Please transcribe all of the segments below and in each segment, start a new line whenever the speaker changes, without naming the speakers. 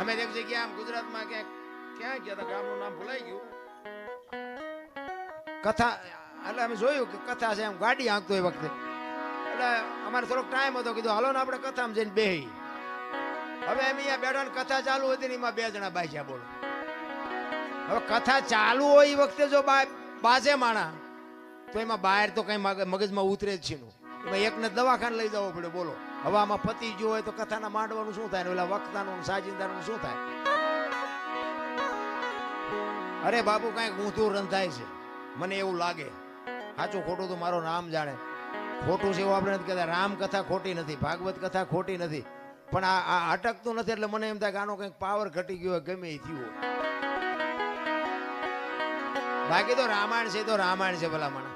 અમે એક જગ્યા આમ ગુજરાતમાં ક્યાંક ક્યાં ગયા હતા ગામનું નામ ભૂલાઈ ગયું. કથા એટલે અમે જોયું કે કથા છે એમ ગાડી આંકતો એ વખતે. એટલે અમારે થોડોક ટાઈમ હતો, કીધું, હાલો ને આપણે કથામાં જઈને બેહી. હવે એમ અહીંયા બેઠા કથા ચાલુ હતી ને એમાં બે જણા બાજ્યા બોલો. હવે કથા ચાલુ હોય એ વખતે જો બા બાજે માણા, તો એમાં બહાર તો કઈ મગજમાં ઉતરે જ છે એમાં એકને દવાખાને લઈ જવો પડે, બોલો. હવે આમાં પતિ જો હોય તો કથાના માંડવાનું શું થાય? ઓલા વખતાનું સાજિંદાનું શું થાય? અરે બાપુ કઈ ઊંધું રંધાય છે. મને એવું લાગે. સાચું ખોટું તો મારો નામ જાણે. ખોટું છે એવું આપણે નથી કહેતા. રામ કથા ખોટી નથી, ભાગવત કથા ખોટી નથી. પણ આ આ અટકતું નથી એટલે મને એમ થાય કે આનો કંઈક પાવર ઘટી ગયો હોય, ગમે એ થયું બાકી તો રામાયણ છે તો રામાયણ છે ભલા મને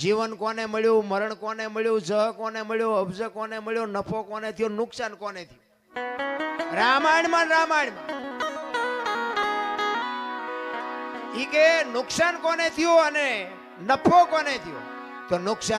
જીવન કોને મળ્યું, મરણ કોને મળ્યું, જહ કોને મળ્યું, અબજ કોને મળ્યો, નફો કોને થયો, નુકસાન કોને થયું? રામાયણમાં રામાયણમાં. ઈ કે નુકસાન કોને થયું અને નફો કોને થયો? તો નુકસાન